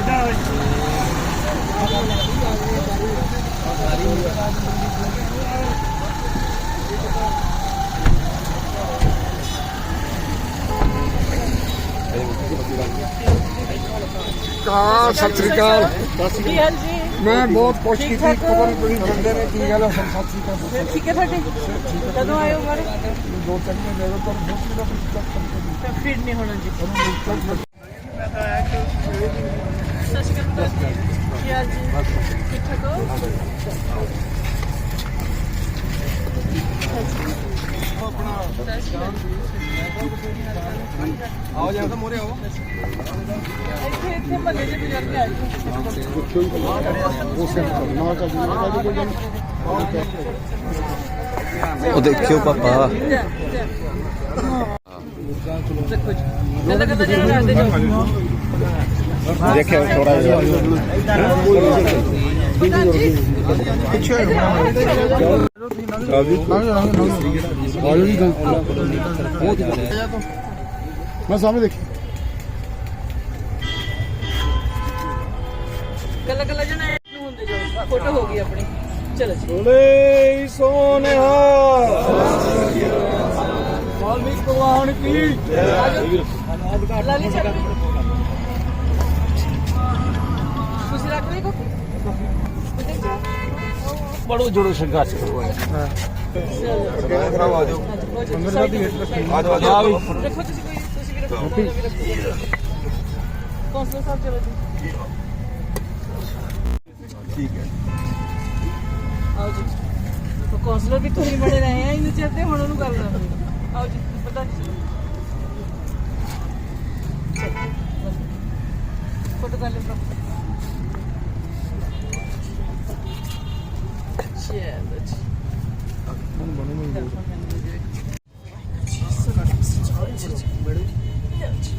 ਦਾ ਕਾ ਸਤਿ ਸ੍ਰੀ ਅਕਾਲ। ਕੀ ਹਾਲ ਜੀ? ਮੈਂ ਬਹੁਤ ਕੋਸ਼ਿਸ਼ ਕੀਤੀ। ਨਹੀਂ ਕੋਈ ਬੰਦੇ ਨੇ ਕੀ ਗੱਲ? ਹੈ ਸਤਿ ਸ੍ਰੀ ਅਕਾਲ। ਠੀਕ ਹੈ ਤੁਹਾਡੇ? ਕਦੋਂ ਆਏ ਹੋ ਮਾਰੇ ਦੋ ਤਿੰਨ ਮਹੀਨੇ ਹੋ ਪਰ ਬਹੁਤ ਦਾ ਤਾਂ ਫਿਰ ਨਹੀਂ ਹੋਣਾ ਜੀ। ਤਾਂ ਸਤਿ ਸ਼੍ਰੀ ਅਕਾਲ ਕੀ ਹਾਲ ਜੀ ਠੀਕ ਠਾਕ ਹੋ ਆਓ ਜਾਂ ਤਾਂ ਮੋਰੇ ਆਓ ਇੱਥੇ ਇੱਥੇ ਮੱਲੇ ਦੇ ਬਜ਼ੁਰਗ ਆਏ ਸੀ ਉਸੇ ਨਾ ਕਾ ਜੀ ਨਾ ਕਾ ਕੋਈ ਉਹ ਦੇਖਿਓ ਪਾਪਾ। ਦੇਖਿਓ ਥੋੜਾ ਜਿਹਾ ਪਿੱਛੇ ਮੈਂ ਸਾਹਮਣੇ ਦੇਖੀ ਗੱਲਾਂ ਗੱਲਾਂ ਜਣਾ ਨੂੰ ਹੁੰਦੇ ਜਾਓ ਫੋਟੋ ਹੋ ਗਈ ਆਪਣੀ ਚਲੋ ਜੀ ਬੋਲੇ ਸੋਨਿਹਾ ਤੁਸੀਂ ਕੋਈ ਤੁਸੀਂ ਵੀ ਰੱਖੋ ਕੌਂਸਲਰ ਸਾਹਿਬ ਚਲੋ ਜੀ। ਠੀਕ ਹੈ। ਆਓ ਜੀ। ਉਹ ਕੌਂਸਲਰ ਵੀ ਤੁਸੀਂ ਬਣੇ ਰਹੇ ਆ ਇਹਨੂੰ ਚਿਰ ਤੇ ਹੁਣ ਉਹਨੂੰ ਗੱਲ ਲਾਉਂਦੇ ਆਓ ਜੀ ਪਤਾ ਜੀ ਫੋਟੋ ਕਰ ਲਓ ਚਲੋ ਜੀ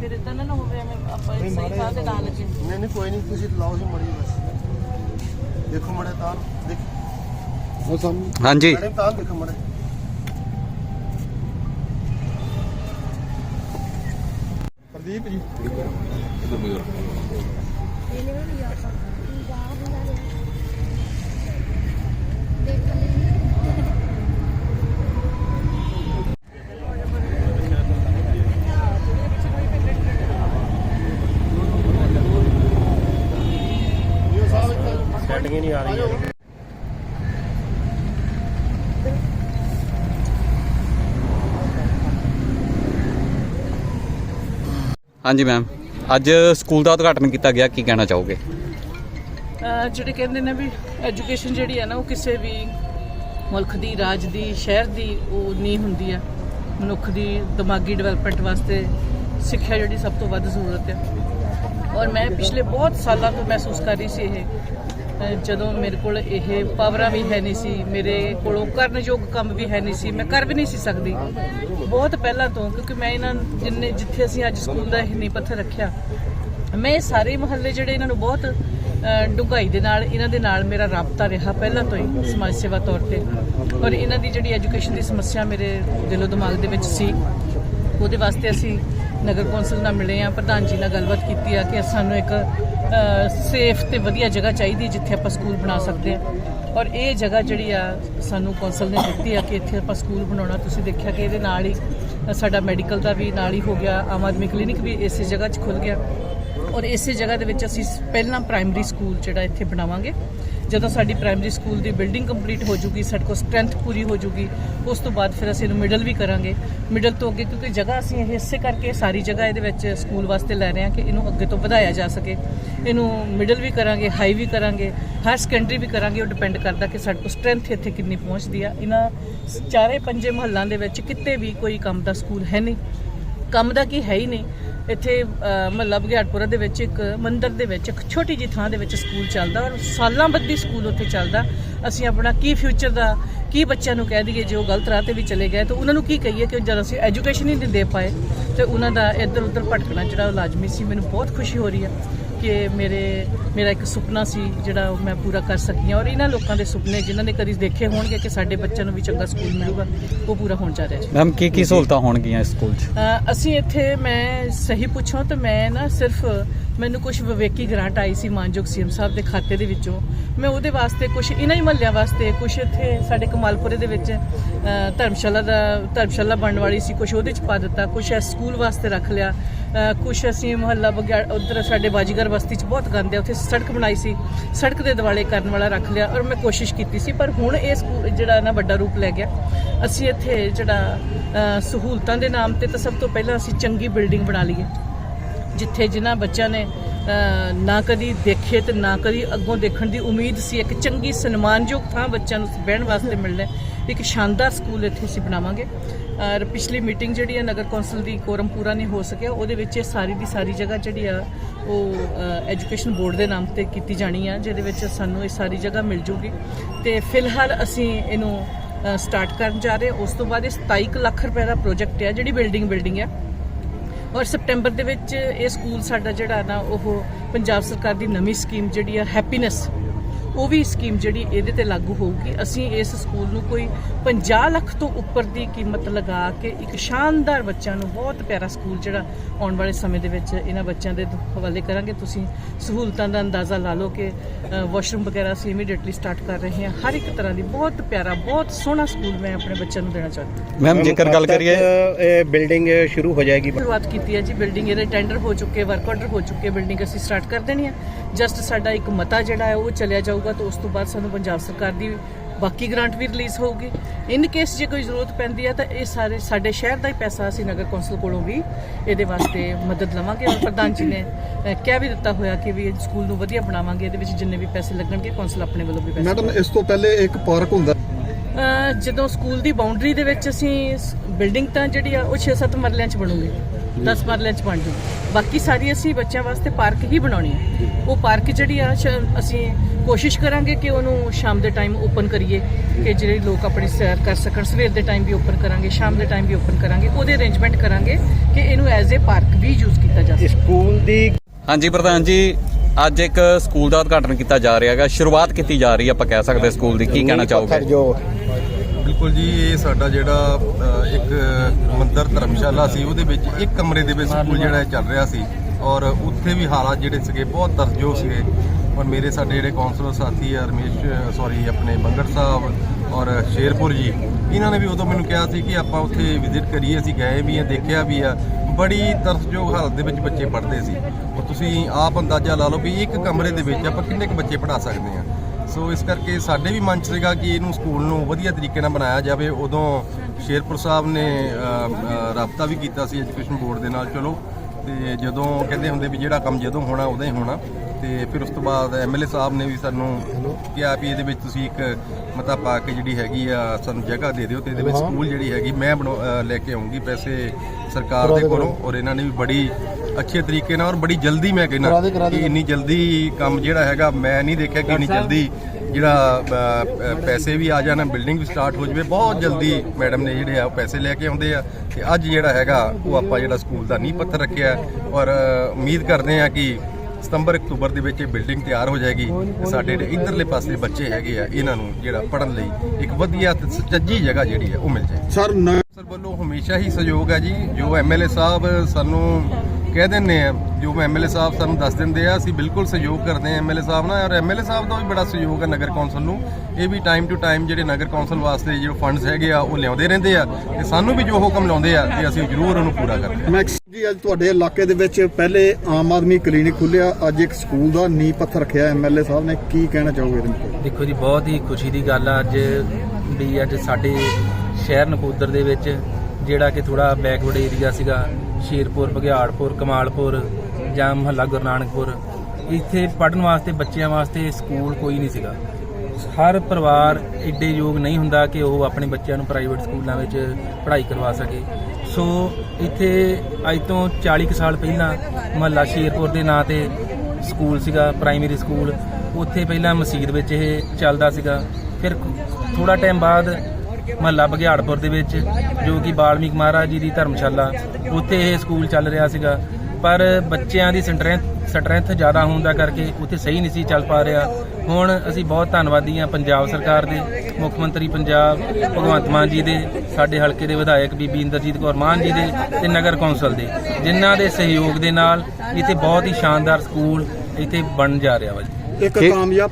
ਫਿਰ ਇਦਾਂ ਨਾ ਹੋਵੇ ਐਵੇਂ ਆਪਾਂ ਸਹੀ ਥਾਂ ਤੇ ਨਾ ਲੱਗੇ ਨਹੀਂ ਨਹੀਂ ਕੋਈ ਨਹੀਂ ਤੁਸੀਂ ਲਾਓ ਜੀ ਮੜੀ ਬਸ ਦੇਖੋ ਮੜੇ ਤਾਂ ਦੇਖ ਉਹ ਸਾਹਮਣੇ ਹਾਂਜੀ ਮੈਡਮ ਤਾਂ ਦੇਖੋ ਮੜੇ ਪ੍ਰਦੀਪ ਜੀ ਸੈਟਿੰਗ ਹੀ ਨਹੀਂ ਆ ਰਹੀ ਹਾਂਜੀ ਮੈਮ ਅੱਜ ਸਕੂਲ ਦਾ ਉਦਘਾਟਨ ਕੀਤਾ ਗਿਆ, ਕੀ ਕਹਿਣਾ ਚਾਹੋਗੇ? ਅਹ ਜਿਹੜੇ ਕਹਿੰਦੇ ਨੇ ਵੀ ਐਜੂਕੇਸ਼ਨ ਜਿਹੜੀ ਹੈ ਨਾ, ਉਹ ਕਿਸੇ ਵੀ ਮੁਲਕ ਦੀ, ਰਾਜ ਦੀ, ਸ਼ਹਿਰ ਦੀ ਉਹ ਨਹੀਂ ਹੁੰਦੀ ਆ। ਮਨੁੱਖ ਦੀ ਦਿਮਾਗੀ ਡਿਵੈਲਪਮੈਂਟ ਵਾਸਤੇ ਸਿੱਖਿਆ ਜਿਹੜੀ ਸਭ ਤੋਂ ਵੱਧ ਜ਼ਰੂਰਤ ਹੈ ਔਰ ਮੈਂ ਪਿਛਲੇ ਬਹੁਤ ਸਾਲਾਂ ਤੋਂ ਮਹਿਸੂਸ ਕਰ ਰਹੀ ਸੀ ਇਹ। ਜਦੋਂ ਮੇਰੇ ਕੋਲ ਇਹ ਪਾਵਰਾਂ ਵੀ ਹੈ ਨਹੀਂ ਸੀ ਮੇਰੇ ਕੋਲੋਂ ਕਰਨਯੋਗ ਕੰਮ ਵੀ ਹੈ ਨਹੀਂ ਸੀ ਮੈਂ ਕਰ ਵੀ ਨਹੀਂ ਸੀ ਸਕਦੀ। ਬਹੁਤ ਪਹਿਲਾਂ ਤੋਂ ਕਿਉਂਕਿ ਮੈਂ ਇਹਨਾਂ ਜਿੰਨੇ ਜਿੱਥੇ ਅਸੀਂ ਅੱਜ ਸਕੂਲ ਦਾ ਇਹ ਨੀਂਹ ਪੱਥਰ ਰੱਖਿਆ ਮੈਂ ਇਹ ਸਾਰੇ ਮਹੱਲੇ ਜਿਹੜੇ ਇਹਨਾਂ ਨੂੰ ਬਹੁਤ ਅਹ, ਡੂੰਘਾਈ ਦੇ ਨਾਲ ਇਹਨਾਂ ਦੇ ਨਾਲ ਮੇਰਾ ਰਾਬਤਾ ਰਿਹਾ ਪਹਿਲਾਂ ਤੋਂ ਹੀ ਸਮਾਜ ਸੇਵਾ ਤੌਰ ਤੇ। ਔਰ ਇਹਨਾਂ ਦੀ ਜਿਹੜੀ ਐਜੂਕੇਸ਼ਨ ਦੀ ਸਮੱਸਿਆ ਮੇਰੇ ਦਿਲੋਂ ਦਿਮਾਗ ਦੇ ਵਿੱਚ ਸੀ ਉਹਦੇ ਵਾਸਤੇ ਅਸੀਂ ਨਗਰ ਕੌਂਸਲ ਨਾਲ ਮਿਲੇ ਆ ਪ੍ਰਧਾਨ ਜੀ ਨਾਲ ਗੱਲਬਾਤ ਕੀਤੀ ਆ ਕਿ ਸਾਨੂੰ ਇੱਕ ਸੇਫ ਤੇ ਵਧੀਆ ਜਗ੍ਹਾ ਚਾਹੀਦੀ ਜਿੱਥੇ ਆਪਾਂ ਸਕੂਲ ਬਣਾ ਸਕਦੇ ਆ ਔਰ ਇਹ ਜਗ੍ਹਾ ਜਿਹੜੀ ਆ ਸਾਨੂੰ ਕੌਂਸਲ ਨੇ ਦਿੱਤੀ ਆ ਕਿ ਇੱਥੇ ਆਪਾਂ ਸਕੂਲ ਬਣਾਉਣਾ। ਤੁਸੀਂ ਦੇਖਿਆ ਕਿ ਇਹਦੇ ਨਾਲ ਹੀ ਸਾਡਾ ਮੈਡੀਕਲ ਦਾ ਵੀ ਨਾਲ ਹੀ ਹੋ ਗਿਆ, ਆਮ ਆਦਮੀ ਕਲੀਨਿਕ ਵੀ ਇਸੇ ਜਗ੍ਹਾ 'ਚ ਖੁੱਲ ਗਿਆ। ਔਰ ਇਸੇ ਜਗ੍ਹਾ ਦੇ ਵਿੱਚ ਅਸੀਂ ਪਹਿਲਾਂ ਪ੍ਰਾਇਮਰੀ ਸਕੂਲ ਜਿਹੜਾ ਇੱਥੇ ਬਣਾਵਾਂਗੇ। ਜਦੋਂ ਸਾਡੀ ਪ੍ਰਾਇਮਰੀ ਸਕੂਲ ਦੀ ਬਿਲਡਿੰਗ ਕੰਪਲੀਟ ਹੋ ਜੂਗੀ, ਸਾਡੇ ਕੋਲ ਸਟਰੈਂਥ ਪੂਰੀ ਹੋ ਜੂਗੀ, ਉਸ ਤੋਂ ਬਾਅਦ ਫਿਰ ਅਸੀਂ ਇਹਨੂੰ ਮਿਡਲ ਵੀ ਕਰਾਂਗੇ। ਮਿਡਲ ਤੋਂ ਅੱਗੇ ਕਿਉਂਕਿ ਜਗ੍ਹਾ ਅਸੀਂ ਇਹ ਇਸੇ ਕਰਕੇ ਸਾਰੀ ਜਗ੍ਹਾ ਇਹਦੇ ਵਿੱਚ ਸਕੂਲ ਵਾਸਤੇ ਲੈ ਰਹੇ ਹਾਂ ਕਿ ਇਹਨੂੰ ਅੱਗੇ ਤੋਂ ਵਧਾਇਆ ਜਾ ਸਕੇ। ਇਹਨੂੰ ਮਿਡਲ ਵੀ ਕਰਾਂਗੇ ਹਾਈ ਵੀ ਕਰਾਂਗੇ ਹਾਇਰ ਸੈਕੰਡਰੀ ਵੀ ਕਰਾਂਗੇ। ਉਹ ਡਿਪੈਂਡ ਕਰਦਾ ਕਿ ਸਾਡੇ ਕੋਲ ਸਟਰੈਂਥ ਇੱਥੇ ਕਿੰਨੀ ਪਹੁੰਚਦੀ ਆ। ਇਹਨਾਂ ਚਾਰੇ ਪੰਜੇ ਮਹੱਲਾਂ ਦੇ ਵਿੱਚ ਕਿਤੇ ਵੀ ਕੋਈ ਕੰਮ ਦਾ ਸਕੂਲ ਹੈ ਨਹੀਂ। ਕੰਮ ਦਾ ਕੀ ਹੈ ਹੀ ਨਹੀਂ। ਇੱਥੇ ਮਹੱਲਾ ਬਗਿਆੜਪੁਰਾ ਦੇ ਵਿੱਚ ਇੱਕ ਮੰਦਿਰ ਦੇ ਵਿੱਚ, ਇੱਕ ਛੋਟੀ ਜਿਹੀ ਥਾਂ ਦੇ ਵਿੱਚ ਸਕੂਲ ਚੱਲਦਾ ਔਰ ਸਾਲਾਂ ਬੱਧੀ ਸਕੂਲ ਉੱਥੇ ਚੱਲਦਾ। ਅਸੀਂ ਆਪਣਾ ਕੀ ਫਿਊਚਰ ਦਾ, ਕੀ ਬੱਚਿਆਂ ਨੂੰ ਕਹਿ ਦਈਏ, ਜੋ ਗਲਤ ਰਾਹ ਤੇ ਵੀ ਚਲੇ ਗਏ, ਤਾਂ ਉਹਨਾਂ ਨੂੰ ਕੀ ਕਹੀਏ ਕਿ ਜਦ ਅਸੀਂ ਐਜੂਕੇਸ਼ਨ ਹੀ ਨਹੀਂ ਦੇ ਪਾਏ, ਤੇ ਉਹਨਾਂ ਦਾ ਇੱਧਰ ਉੱਧਰ ਭਟਕਣਾ ਜਿਹੜਾ ਉਹ ਲਾਜ਼ਮੀ ਸੀ, ਮੈਨੂੰ ਬਹੁਤ ਖੁਸ਼ੀ ਹੋ ਰਹੀ ਹੈ। ਕਿ ਮੇਰੇ ਮੇਰਾ ਇੱਕ ਸੁਪਨਾ ਸੀ ਜਿਹੜਾ ਮੈਂ ਪੂਰਾ ਕਰ ਸਕੀ ਹਾਂ। ਔਰ ਇਹਨਾਂ ਲੋਕਾਂ ਦੇ ਸੁਪਨੇ ਜਿਨ੍ਹਾਂ ਨੇ ਕਦੀ ਦੇਖੇ ਹੋਣਗੇ ਕਿ ਸਾਡੇ ਬੱਚਿਆਂ ਨੂੰ ਵੀ ਚੰਗਾ ਸਕੂਲ ਮਿਲੂਗਾ ਉਹ ਪੂਰਾ ਹੋਣ ਜਾ ਰਿਹਾ ਜੀ। ਮੈਮ ਕੀ ਕੀ ਸਹੂਲਤਾਂ ਹੋਣਗੀਆਂ ਇਸ ਸਕੂਲ 'ਚ? ਅਸੀਂ ਇੱਥੇ ਮੈਂ ਸਹੀ ਪੁੱਛਾਂ ਤਾਂ ਮੈਂ ਨਾ ਸਿਰਫ ਮੈਨੂੰ ਕੁਝ ਵਿਵੇਕੀ ਗ੍ਰਾਂਟ ਆਈ ਸੀ ਮਾਨਯੋਗ ਸੀਐਮ ਸਾਹਿਬ ਦੇ ਖਾਤੇ ਦੇ ਵਿੱਚੋਂ। ਮੈਂ ਉਹਦੇ ਵਾਸਤੇ ਕੁਝ ਇਹਨਾਂ ਹੀ ਮਹੱਲਿਆਂ ਵਾਸਤੇ ਕੁਝ ਇੱਥੇ ਸਾਡੇ ਕਮਾਲਪੁਰੇ ਦੇ ਵਿੱਚ ਧਰਮਸ਼ਾਲਾ ਦਾ ਧਰਮਸ਼ਾਲਾ ਬਣਨ ਵਾਲੀ ਸੀ ਕੁਝ ਉਹਦੇ ਚ ਪਾ ਦਿੱਤਾ ਕੁਝ ਸਕੂਲ ਵਾਸਤੇ ਰੱਖ ਲਿਆ। ਕੁਛ ਅਸੀਂ ਮੁਹੱਲਾ ਬਗਿਆ, ਉਧਰ ਸਾਡੇ ਬਾਜੀਗਰ ਬਸਤੀ ਚ ਬਹੁਤ ਗੰਦ ਹੈ, ਉੱਥੇ ਸੜਕ ਬਣਾਈ ਸੀ, ਸੜਕ ਦੇ ਦਿਵਾਲੇ ਕਰਨ ਵਾਲਾ ਰੱਖ ਲਿਆ ਔਰ ਮੈਂ ਕੋਸ਼ਿਸ਼ ਕੀਤੀ ਸੀ, ਪਰ ਹੁਣ ਇਹ ਸਕੂਲ ਜਿਹੜਾ ਨਾ ਵੱਡਾ ਰੂਪ ਲੈ ਗਿਆ, ਅਸੀਂ ਇੱਥੇ ਜਿਹੜਾ ਸਹੂਲਤਾਂ ਦੇ ਨਾਮ ਤੇ ਤਾਂ ਸਭ ਤੋਂ ਪਹਿਲਾਂ ਅਸੀਂ ਚੰਗੀ ਬਿਲਡਿੰਗ ਬਣਾ ਲਈਏ, ਜਿੱਥੇ ਜਿਨ੍ਹਾਂ ਬੱਚਿਆਂ ਨੇ ਨਾ ਕਦੀ ਦੇਖੇ ਤੇ ਨਾ ਕਦੀ ਅੱਗੋਂ ਦੇਖਣ ਦੀ ਉਮੀਦ ਸੀ, ਇੱਕ ਚੰਗੀ ਸਨਮਾਨਯੋਗ ਥਾਂ ਬੱਚਿਆਂ ਨੂੰ ਬਹਿਣ ਵਾਸਤੇ ਮਿਲਣਾ ਇੱਕ ਸ਼ਾਨਦਾਰ ਸਕੂਲ ਇੱਥੇ ਅਸੀਂ ਬਣਾਵਾਂਗੇ। ਔਰ ਪਿਛਲੀ ਮੀਟਿੰਗ ਜਿਹੜੀ ਹੈ ਨਗਰ ਕੌਂਸਲ ਦੀ ਕੋਰਮ ਪੂਰਾ ਨਹੀਂ ਹੋ ਸਕਿਆ। ਉਹਦੇ ਵਿੱਚ ਇਹ ਸਾਰੀ ਦੀ ਸਾਰੀ ਜਗ੍ਹਾ ਜਿਹੜੀ ਆ, ਉਹ ਐਜੂਕੇਸ਼ਨ ਬੋਰਡ ਦੇ ਨਾਮ ਤੇ ਕੀਤੀ ਜਾਣੀ ਆ, ਜਿਹਦੇ ਵਿੱਚ ਸਾਨੂੰ ਇਹ ਸਾਰੀ ਜਗ੍ਹਾ ਮਿਲ ਜੂਗੀ। ਤੇ ਫਿਲਹਾਲ ਅਸੀਂ ਇਹਨੂੰ ਸਟਾਰਟ ਕਰਨ ਜਾ ਰਹੇ ਉਸ ਤੋਂ ਬਾਅਦ ਇਹ 27 ਕੁ ਲੱਖ ਰੁਪਏ ਦਾ ਪ੍ਰੋਜੈਕਟ ਹੈ ਜਿਹੜੀ ਬਿਲਡਿੰਗ ਬਿਲਡਿੰਗ ਹੈ ਔਰ ਸਪਟੈਂਬਰ ਦੇ ਵਿੱਚ ਇਹ ਸਕੂਲ ਸਾਡਾ ਜਿਹੜਾ ਨਾ, ਉਹ ਪੰਜਾਬ ਸਰਕਾਰ ਦੀ ਨਵੀਂ ਸਕੀਮ ਜਿਹੜੀ ਆ ਹੈਪੀਨੈਸ ਉਹ ਵੀ ਸਕੀਮ ਜਿਹੜੀ ਇਹਦੇ ਤੇ ਲਾਗੂ ਹੋਊਗੀ ਅਸੀਂ ਇਸ ਸਕੂਲ ਨੂੰ ਕੋਈ 50 ਲੱਖ ਤੋਂ ਉੱਪਰ ਦੀ ਕੀਮਤ ਲਗਾ ਕੇ ਇੱਕ ਸ਼ਾਨਦਾਰ ਬੱਚਿਆਂ ਨੂੰ ਬਹੁਤ ਪਿਆਰਾ ਸਕੂਲ ਜਿਹੜਾ ਆਉਣ ਵਾਲੇ ਸਮੇਂ ਦੇ ਵਿੱਚ ਇਹਨਾਂ ਬੱਚਿਆਂ ਦੇ ਹਵਾਲੇ ਕਰਾਂਗੇ। ਤੁਸੀਂ ਸਹੂਲਤਾਂ ਦਾ ਅੰਦਾਜ਼ਾ ਲਾ ਲਓ ਕਿ ਵਾਸ਼ਰੂਮ ਵਗੈਰਾ ਅਸੀਂ ਇਮੀਡੀਏਟਲੀ ਸਟਾਰਟ ਕਰ ਰਹੇ ਹਾਂ। ਹਰ ਇੱਕ ਤਰ੍ਹਾਂ ਦੀ ਬਹੁਤ ਪਿਆਰਾ ਬਹੁਤ ਸੋਹਣਾ ਸਕੂਲ ਮੈਂ ਆਪਣੇ ਬੱਚਿਆਂ ਨੂੰ ਦੇਣਾ ਚਾਹੁੰਦੀ ਮੈਮ ਜੇਕਰ ਗੱਲ ਕਰੀਏ ਇਹ ਬਿਲਡਿੰਗ ਸ਼ੁਰੂ ਹੋ ਜਾਏਗੀ। ਸ਼ੁਰੂਆਤ ਕੀਤੀ ਹੈ ਜੀ ਬਿਲਡਿੰਗ ਇਹਦੇ ਟੈਂਡਰ ਹੋ ਚੁੱਕੇ ਵਰਕ ਆਰਡਰ ਹੋ ਚੁੱਕੇ ਬਿਲਡਿੰਗ ਅਸੀਂ ਸਟਾਰਟ ਕਰ ਦੇਣੀ ਹੈ। ਜਸਟ ਸਾਡਾ ਇੱਕ ਮਤਾ ਜਿਹੜਾ ਹੈ ਉਹ ਚੱਲਿਆ ਜਾਊਗਾ। ਤਾਂ ਉਸ ਤੋਂ ਬਾਅਦ ਸਾਨੂੰ ਪੰਜਾਬ ਸਰਕਾਰ ਦੀ ਬਾਕੀ ਗ੍ਰਾਂਟ ਵੀ ਰਿਲੀਜ਼ ਹੋਊਗੀ। ਇਨ ਕੇਸ ਜੇ ਕੋਈ ਜ਼ਰੂਰਤ ਪੈਂਦੀ ਹੈ ਤਾਂ ਇਹ ਸਾਰੇ ਸਾਡੇ ਸ਼ਹਿਰ ਦਾ ਹੀ ਪੈਸਾ ਅਸੀਂ ਨਗਰ ਕੌਂਸਲ ਕੋਲੋਂ ਵੀ ਇਹਦੇ ਵਾਸਤੇ ਮਦਦ ਲਵਾਂਗੇ ਔਰ ਪ੍ਰਧਾਨ ਜੀ ਨੇ ਅਹ, ਕਹਿ ਵੀ ਦਿੱਤਾ ਹੋਇਆ ਕਿ ਵੀ ਸਕੂਲ ਨੂੰ ਵਧੀਆ ਬਣਾਵਾਂਗੇ ਇਹਦੇ ਵਿੱਚ ਜਿੰਨੇ ਵੀ ਪੈਸੇ ਲੱਗਣਗੇ ਕੌਂਸਲ ਆਪਣੇ ਵੱਲੋਂ ਵੀ ਪੈਸੇ ਮੈਡਮ ਇਸ ਤੋਂ ਪਹਿਲੇ ਇੱਕ ਪਾਰਕ ਹੁੰਦਾ। ਜਦੋਂ ਸਕੂਲ ਦੀ ਬਾਉਂਡਰੀ ਦੇ ਵਿੱਚ ਅਸੀਂ ਬਿਲਡਿੰਗ ਤਾਂ ਜਿਹੜੀ ਆ ਉਹ 6-7 ਮਰਲਿਆਂ 'ਚ ਬਣੂਗੀ। 10 ਮਰਲਿਆਂ 'ਚ ਬਣ ਜੂ ਬਾਕੀ ਸਾਰੀ ਅਸੀਂ ਬੱਚਿਆਂ ਵਾਸਤੇ ਪਾਰਕ ਹੀ ਬਣਾਉਣੀ ਹੈ ਉਹ ਪਾਰਕ ਜਿਹੜੀ ਆ ਅਸੀਂ ਕੋਸ਼ਿਸ਼ ਕਰਾਂਗੇ ਕਿ ਉਹਨੂੰ ਸ਼ਾਮ ਦੇ ਟਾਈਮ ਓਪਨ ਕਰੀਏ ਕਿ ਜਿਹੜੇ ਲੋਕ ਆਪਣੀ ਸੈਰ ਕਰ ਸਕਣ ਸਵੇਰ ਦੇ ਟਾਈਮ ਵੀ ਓਪਨ ਕਰਾਂਗੇ ਸ਼ਾਮ ਦੇ ਟਾਈਮ ਵੀ ਓਪਨ ਕਰਾਂਗੇ ਉਹਦੇ ਅਰੇਂਜਮੈਂਟ ਕਰਾਂਗੇ ਕਿ ਇਹਨੂੰ ਐਜ਼ ਅ ਪਾਰਕ ਵੀ ਯੂਜ਼ ਕੀਤਾ ਜਾ ਸਕੇ। ਸਕੂਲ ਦੀ ਹਾਂਜੀ ਪ੍ਰਧਾਨ ਜੀ ਅੱਜ ਇੱਕ ਸਕੂਲ ਦਾ ਉਦਘਾਟਨ ਕੀਤਾ ਜਾ ਰਿਹਾ ਹੈਗਾ। ਸ਼ੁਰੂਆਤ ਕੀਤੀ ਜਾ ਰਹੀ ਹੈ ਆਪਾਂ ਕਹਿ ਸਕਦੇ ਸਕੂਲ ਦੀ। ਕੀ ਕਹਿਣਾ ਚਾਹੋਗੇ? ਜੋ ਬਿਲਕੁਲ ਜੀ, ਇਹ ਸਾਡਾ ਜਿਹੜਾ ਇੱਕ ਮੰਦਰ ਧਰਮਸ਼ਾਲਾ ਸੀ, ਉਹਦੇ ਵਿੱਚ ਇੱਕ ਕਮਰੇ ਦੇ ਵਿੱਚ ਸਕੂਲ ਜਿਹੜਾ ਚੱਲ ਰਿਹਾ ਸੀ ਔਰ ਉੱਥੇ ਵੀ ਹਾਲਾਤ ਜਿਹੜੇ ਸੀਗੇ ਬਹੁਤ ਤਰਸਯੋਗ ਸੀਗੇ। ਔਰ ਮੇਰੇ ਸਾਡੇ ਜਿਹੜੇ ਕਾਉਂਸਲਰ ਸਾਥੀ ਆ, ਰਮੇਸ਼, ਸੌਰੀ, ਆਪਣੇ ਬੰਗੜ ਸਾਹਿਬ ਔਰ ਸ਼ੇਰਪੁਰ ਜੀ, ਇਹਨਾਂ ਨੇ ਵੀ ਉਦੋਂ ਮੈਨੂੰ ਕਿਹਾ ਸੀ ਕਿ ਆਪਾਂ ਉੱਥੇ ਵਿਜ਼ਿਟ ਕਰੀਏ, ਅਸੀਂ ਗਏ ਵੀ ਆ, ਦੇਖਿਆ ਵੀ ਆ। ਬੜੀ ਤਰਸਯੋਗ ਹਾਲਤ ਦੇ ਵਿੱਚ ਬੱਚੇ ਪੜ੍ਹਦੇ ਸੀ। ਔਰ ਤੁਸੀਂ ਆਪ ਅੰਦਾਜ਼ਾ ਲਾ ਲਓ ਵੀ ਇੱਕ ਕਮਰੇ ਦੇ ਵਿੱਚ ਆਪਾਂ ਕਿੰਨੇ ਕੁ ਬੱਚੇ ਪੜ੍ਹਾ ਸਕਦੇ ਹਾਂ ਸੋ ਇਸ ਕਰਕੇ ਸਾਡੇ ਵੀ ਮਨ 'ਚ ਸੀਗਾ ਕਿ ਇਹਨੂੰ ਸਕੂਲ ਨੂੰ ਵਧੀਆ ਤਰੀਕੇ ਨਾਲ ਬਣਾਇਆ ਜਾਵੇ। ਉਦੋਂ ਸ਼ੇਰਪੁਰ ਸਾਹਿਬ ਨੇ ਰਾਬਤਾ ਵੀ ਕੀਤਾ ਸੀ ਐਜੂਕੇਸ਼ਨ ਬੋਰਡ ਦੇ ਨਾਲ, ਚਲੋ। ਤੇ ਜਦੋਂ ਕਹਿੰਦੇ ਹੁੰਦੇ ਵੀ ਜਿਹੜਾ ਕੰਮ ਜਦੋਂ ਹੋਣਾ, ਉਦੋਂ ਹੀ ਹੋਣਾ। ਤੇ ਫਿਰ ਉਸ ਤੋਂ ਬਾਅਦ ਐਮਐਲਏ ਸਾਹਿਬ ਨੇ ਵੀ ਸਾਨੂੰ ਕਿਹਾ ਵੀ ਇਹਦੇ ਵਿੱਚ ਤੁਸੀਂ ਇੱਕ ਮਤਾ ਪਾ ਕੇ ਜਿਹੜੀ ਹੈਗੀ ਆ ਸਾਨੂੰ ਜਗ੍ਹਾ ਦੇ ਦਿਓ ਤੇ ਇਹਦੇ ਵਿੱਚ ਸਕੂਲ ਜਿਹੜੀ ਹੈਗੀ ਮੈਂ ਲੈ ਕੇ ਆਉਂਗੀ ਪੈਸੇ ਸਰਕਾਰ ਦੇ ਕੋਲੋਂ ਔਰ ਇਹਨਾਂ ਨੇ ਵੀ ਬੜੀ ਅੱਛੇ ਤਰੀਕੇ ਨਾਲ ਔਰ ਬੜੀ ਜਲਦੀ ਮੈਂ ਕਹਿੰਦਾ। ਕਿ ਇੰਨੀ ਜਲਦੀ ਕੰਮ ਜਿਹੜਾ ਹੈਗਾ ਮੈਂ ਨਹੀਂ ਦੇਖਿਆ ਕਿ ਇੰਨੀ ਜਲਦੀ ਜਿਹੜਾ ਪੈਸੇ ਵੀ ਆ ਜਾਣ ਬਿਲਡਿੰਗ ਵੀ ਸਟਾਰਟ ਹੋ ਜਾਵੇ ਬਹੁਤ ਜਲਦੀ ਮੈਡਮ ਨੇ ਜਿਹੜੇ ਆ ਉਹ ਪੈਸੇ ਲੈ ਕੇ ਆਉਂਦੇ ਆ ਤੇ ਅੱਜ ਜਿਹੜਾ ਹੈਗਾ ਉਹ ਆਪਾਂ ਜਿਹੜਾ ਸਕੂਲ ਦਾ ਨੀਂਹ ਪੱਥਰ ਰੱਖਿਆ ਔਰ ਉਮੀਦ ਕਰਦੇ ਆ ਕਿ ਸਤੰਬਰ ਅਕਤੂਬਰ ਦੇ ਵਿੱਚ ਇਹ ਬਿਲਡਿੰਗ ਤਿਆਰ ਹੋ ਜਾਏਗੀ। ਤੇ ਸਾਡੇ ਜਿਹੜੇ ਇਧਰਲੇ ਪਾਸੇ ਬੱਚੇ ਹੈਗੇ ਆ ਇਹਨਾਂ ਨੂੰ ਜਿਹੜਾ ਪੜਨ ਲਈ ਇੱਕ ਵਧੀਆ ਤੇ ਸੁਚੱਜੀ ਜਗ੍ਹਾ ਜਿਹੜੀ ਹੈ ਉਹ ਮਿਲ ਜਾਏ। ਸਰ ਸਰ ਵੱਲੋਂ ਹਮੇਸ਼ਾ ਹੀ ਸਹਿਯੋਗ ਹੈ ਜੀ। ਜੋ ਐਮਐਲਏ ਸਾਹਿਬ ਸਾਨੂੰ ਕਹਿ ਦਿੰਦੇ ਆ ਜੋ ਐਮਐਲਏ ਸਾਹਿਬ ਸਾਨੂੰ ਦੱਸ ਦਿੰਦੇ ਆ ਅਸੀਂ ਬਿਲਕੁਲ ਸਹਿਯੋਗ ਕਰਦੇ ਆ ਐਮਐਲਏ ਸਾਹਿਬ ਨਾਲ ਔਰ ਐਮਐਲਏ ਸਾਹਿਬ ਦਾ ਵੀ ਬੜਾ ਸਹਿਯੋਗ ਹੈ ਨਗਰ ਕੌਂਸਲ ਨੂੰ। ਇਹ ਵੀ ਟਾਈਮ ਟੂ ਟਾਈਮ ਜਿਹੜੇ ਨਗਰ ਕੌਂਸਲ ਵਾਸਤੇ ਜਿਹੜੇ ਫੰਡਸ ਹੈਗੇ ਆ ਉਹ ਲਿਆਉਂਦੇ ਰਹਿੰਦੇ ਆ ਤੇ ਸਾਨੂੰ ਵੀ ਜੋ ਹੁਕਮ ਲਾਉਂਦੇ ਆ ਤੇ ਅਸੀਂ ਜ਼ਰੂਰ ਉਹਨੂੰ ਪੂਰਾ ਕਰਦੇ ਆ। ਮੈਕਸ ਜੀ ਅੱਜ ਤੁਹਾਡੇ ਇਲਾਕੇ ਦੇ ਵਿੱਚ ਪਹਿਲੇ ਆਮ ਆਦਮੀ ਕਲੀਨਿਕ ਖੁੱਲਿਆ ਅੱਜ ਇੱਕ ਸਕੂਲ ਦਾ ਨੀਂਹ ਪੱਥਰ ਰੱਖਿਆ ਐਮਐਲਏ ਸਾਹਿਬ ਨੇ। ਕੀ ਕਹਿਣਾ ਚਾਹੋਗੇ ਇਹਦੇ ਬਾਰੇ? ਦੇਖੋ ਜੀ ਬਹੁਤ ਹੀ ਖੁਸ਼ੀ ਦੀ ਗੱਲ ਆ ਅੱਜ ਵੀ ਅੱਜ ਸਾਡੇ ਸ਼ਹਿਰ ਨਕੋਦਰ ਦੇ ਵਿੱਚ ਜਿਹੜਾ ਕਿ ਥੋੜਾ ਬੈਕਵਰਡ ਏਰੀਆ ਸੀਗਾ ਸ਼ੇਰਪੁਰ ਬਗਿਆੜਪੁਰ ਕਮਾਲਪੁਰ ਜਾਂ ਮਹੱਲਾ ਗੁਰਨਾਨਕਪੁਰ ਇੱਥੇ ਪੜਨ ਵਾਸਤੇ, ਬੱਚਿਆਂ ਵਾਸਤੇ ਸਕੂਲ ਕੋਈ ਨਹੀਂ ਸੀਗਾ। ਹਰ ਪਰਿਵਾਰ ਏਡੇ ਯੋਗ ਨਹੀਂ ਹੁੰਦਾ ਕਿ ਉਹ ਆਪਣੇ ਬੱਚਿਆਂ ਨੂੰ ਪ੍ਰਾਈਵੇਟ ਸਕੂਲਾਂ ਵਿੱਚ ਪੜ੍ਹਾਈ ਕਰਵਾ ਸਕੇ। ਸੋ ਇੱਥੇ ਅੱਜ ਤੋਂ 40 ਕੁ ਸਾਲ ਪਹਿਲਾਂ ਮਹੱਲਾ ਸ਼ੇਰਪੁਰ ਦੇ ਨਾਂ ਤੇ ਸਕੂਲ ਸੀਗਾ ਪ੍ਰਾਇਮਰੀ ਸਕੂਲ। ਉੱਥੇ ਪਹਿਲਾਂ ਮਸਜਿਦ ਵਿੱਚ ਇਹ ਚੱਲਦਾ ਸੀਗਾ। ਫਿਰ ਥੋੜਾ ਟਾਈਮ ਬਾਅਦ ਮਹੱਲਾ ਬਘਿਆੜਪੁਰ ਦੇ ਵਿੱਚ, ਜੋ ਕਿ ਬਾਲਮੀਕ ਮਹਾਰਾਜ ਜੀ ਦੀ ਧਰਮਸ਼ਾਲਾ, ਉੱਥੇ ਇਹ ਸਕੂਲ ਚੱਲ ਰਿਹਾ ਸੀਗਾ। ਪਰ ਬੱਚਿਆਂ ਦੀ ਸਟਰੈਂਥ ਸਟਰੈਂਥ ਜ਼ਿਆਦਾ ਹੋਣ ਦਾ ਕਰਕੇ ਉੱਥੇ ਸਹੀ ਨਹੀਂ ਸੀ ਚੱਲ ਪਾ ਰਿਹਾ। ਹੁਣ ਅਸੀਂ ਬਹੁਤ ਧੰਨਵਾਦੀ ਹਾਂ ਪੰਜਾਬ ਸਰਕਾਰ ਦੇ, ਮੁੱਖ ਮੰਤਰੀ ਪੰਜਾਬ, ਭਗਵੰਤ ਮਾਨ ਜੀ ਦੇ, ਸਾਡੇ ਹਲਕੇ ਦੇ ਵਿਧਾਇਕ ਬੀਬੀ ਇੰਦਰਜੀਤ ਕੌਰ ਮਾਨ ਜੀ ਦੇ ਤੇ ਨਗਰ ਕੌਂਸਲ ਦੇ, ਜਿਨ੍ਹਾਂ ਦੇ ਸਹਿਯੋਗ ਦੇ ਨਾਲ ਇੱਥੇ ਬਹੁਤ ਹੀ ਸ਼ਾਨਦਾਰ ਸਕੂਲ ਇੱਥੇ ਬਣ ਜਾ ਰਿਹਾ ਵਾ ਜੀ। ਇੱਕ ਕਾਮਯਾਬ